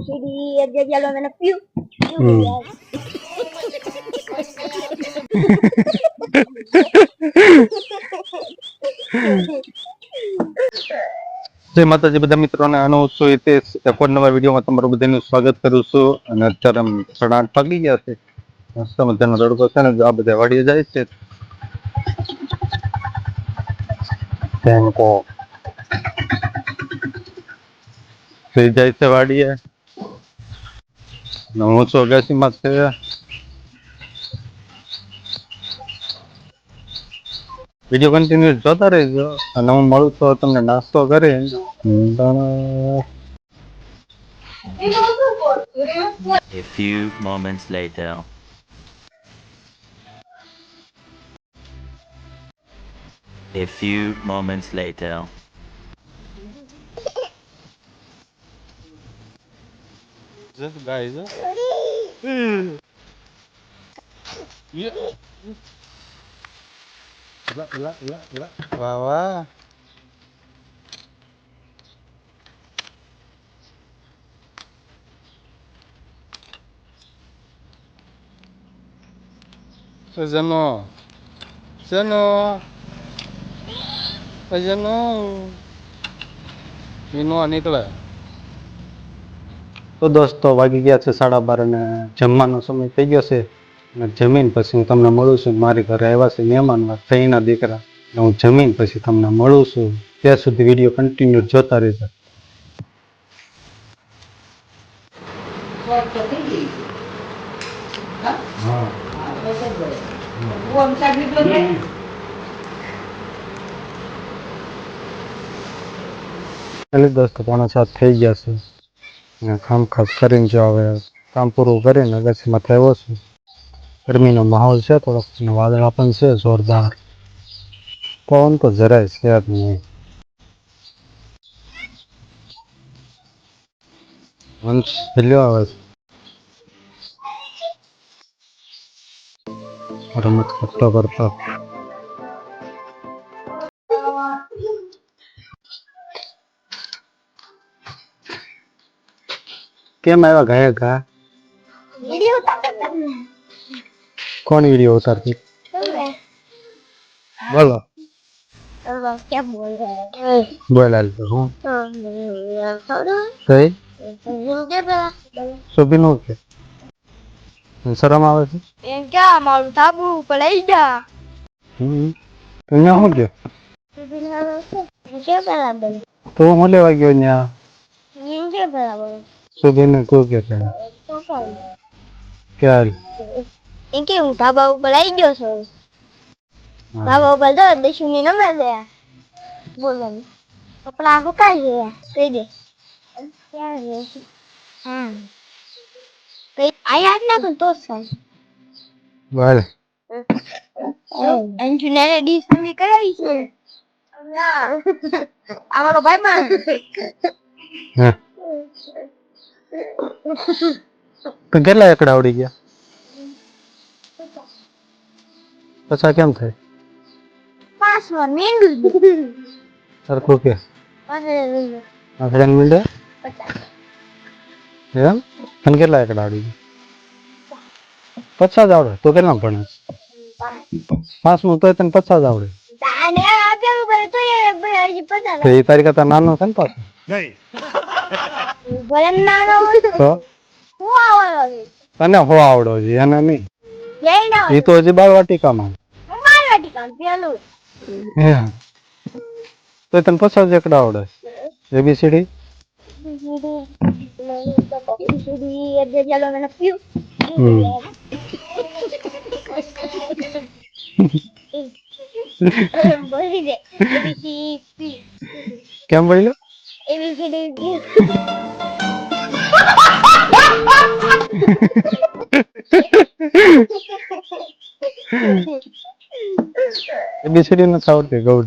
ABCD and then yellow and. જય માતાજી બધા મિત્રોને, આનો ઉત્સવ રીતે એક નવા વિડીયોમાં તમારું બધાનું સ્વાગત કરું છું. અને અત્યારે આમ સાડા આઠ વાગી ગયા છે. મસ્ત તડકો છે ને આ બધા વાડીએ જાય છે. જાય છે વાડીએ. અને હું છું અગાસીમાં છે વિડીયો કન્ટિન્યુ જોતા રહેજો અને હું મળું તો તમને નાસ્તો કરી A few moments later. A few moments later. Just guys. Huh? Iya. Gila, gila, gila, gila. Bawah. Ke sana. Sana. તો દોસ્તો વાગી ગયા છે સાડા બાર અને જમવાનો સમય થઈ ગયો છે. અને જમીન પછી હું તમને મળું છું. મારી ઘરે આવ્યા છે મહેમાન સહીના દીકરા. હું જમીન પછી તમને મળું છું. ત્યાં સુધી વીડિયો કન્ટિન્યુ જોતા રહેજો. એટલે દોસ્તો પોણા સાત થઈ ગયા છે. અને કામકાજ કરીને જો હવે કામ પૂરું કરીને અગાસીમાં થયો છું. ગરમીનો માહોલ છે, થોડોક વાદળા પણ છે, જોરદાર. પવન તો જરાય છે જ નહીં. આવે રમત કરતો કરતો કેમ આવ્યા ગયા ઘા Video tak કોણ વિડીયો ઉતારતી બોલો Kalau siap boleh. બોલ હાલ તો હું Kalau કઈ dia berapa? શોભીનું કે શરમ આવે છે Yang kya malu tabu pelaida. હમ તો અહીંયા શું કે Yang kya berapa? તો હું લેવા ગયો ત્યાં Yang kya berapa? શોભીને કહું કે છે કે હાલ Yang kya tabu pelaida so. Tabu pelaida di sini nama dia. Boleh. Kepala aku kan ya. Pede. Ya ya. Hmm. Ayah nak kentosan. બોલ Engineer di sini keraí છે. અમારો ભાઈ માં હા તો કેટલા એકડા આવડી ગયા પછા કેમ થાય પાસ માં મીંડું સરખું કે અને આખડા મીંડે પચાસ એમ તને કેટલા એકડા આવડી ગયા પચાસ આવડે તો કેટલા ભણે પાંચમું તો તને પચાસ આવડે અને આપેલું ભાઈ તો એ ભાઈ હજી પચાસ તો એ તારી કરતા નાનો છે ને પાછો ભલે નાનો હોય તો હું આવવાનો છે. તને હો આવડો છે એને નહીં. એ તો હજી બાર વાટિકામાં મારવા પેલું. તો તને પચાસ એકડા આવડે એબીસીડી કેમ બોલ્યો? ini na ini sini go deh kau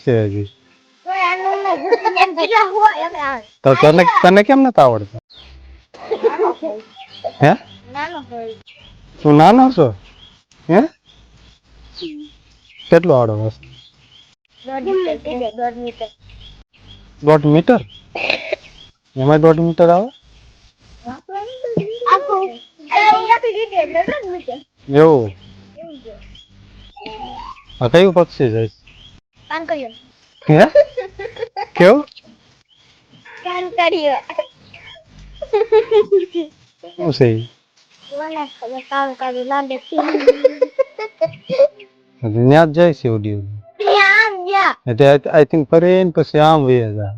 sih Tidak, mana tahu? Ya? Nano. So? Ya? કેટલો આડો બસ દોઢ મીટર? એમાં દોઢ મીટર આવે? કયું પક્ષી જાય કેવું? શું છે ઈ? કાન કર્યું લાંબે. ત્યાં જ જાય છે ઓડિયો એટલે આઈ થિંક ફરે ને પછી આમ વયા જા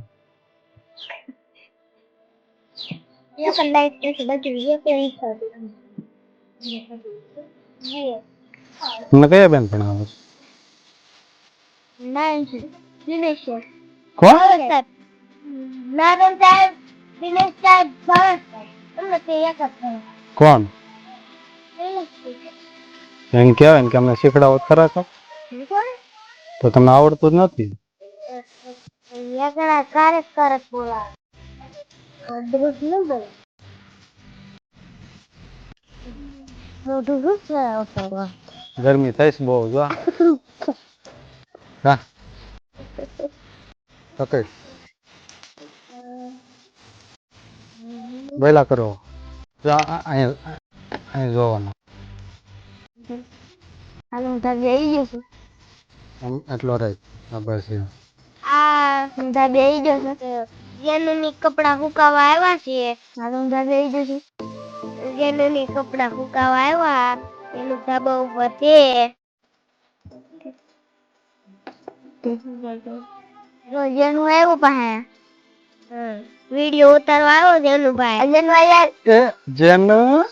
તમને કયા બેન ભણાવે છે કોણ મેડમ સાહેબ દિનેશ સાહેબ ભણશે તમને કયા કોણ એમ કેવાય ને કે અમને શીખડાવો ખરા કામ તો તમને આવડતું જ નથી. ગરમી થઈશ બહુ જો હા. ઓકે વહેલા કરો. અહીં જોવાનું. હાલ હું તાર બેહી ગયો છું આમ એટલો રહે આ બસ એમ. આ હું તાર બેહી ગયો છું જેનું ની કપડા સુકાવા આવ્યા છે હાલ હું તાર બેહી ગયો છું જેનું ની કપડા સુકાવા આવ્યા એનું ધાબા ઉપર છે જો જેનું આવ્યું પાસે વીડિયો ઉતારવા આવ્યો જેનું ભાઈ જેનું એ જેનું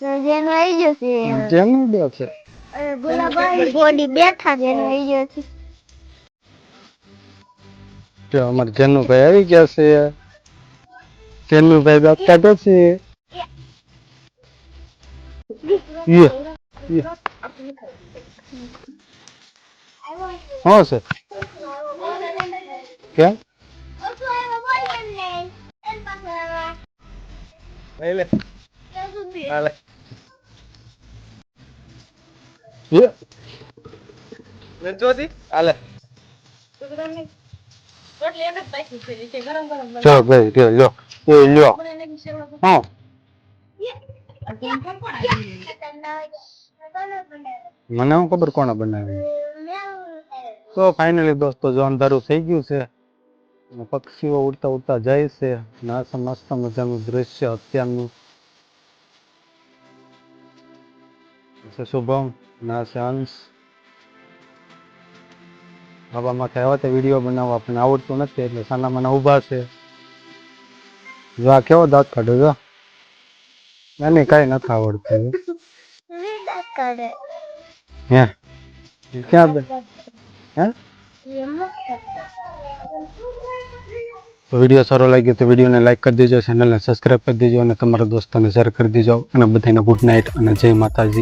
જેનું આવી ગયો છે. જેનું બે છે. અને બોડી બેઠા છે. આવી ગયો છે. જો અમારે જેનુભાઈ આવી ગયા છે. જેનુભાઈ દાંત કાઢે છે. યે યે. શું છે કેમ લે હાલે યે જોતી હાલે ચલો ભાઈ લ્યો લ્યો એ લ્યો હા મને શું ખબર કોણે બનાવી તો ફાઇનલી દોસ્તો જો અંધારું થઈ ગયું છે અને પક્ષીઓ ઉડતા ઉડતા જાય છે નાસ મસ્ત મજાનું દૃશ્ય અત્યારનું છે શુભમ ના છે અંશ બાબા માથે આવ્યા તે વિડીયો બનાવવા પણ આવડતું નથી એટલે સાના મને ઊભા છે જો આ કેવો દાંત કાઢો જો એને કઈ નથી આવડતું કરે હે ઈ ક્યાં બે હે તો વિડીયો સારો લાગ્યો તો વિડીયોને લાઈક કરી દેજો ચેનલને સબસ્ક્રાઈબ કરી દેજો અને તમારા દોસ્તોને શેર કરી દેજો અને બધાને ગુડ નાઇટ અને જય માતાજી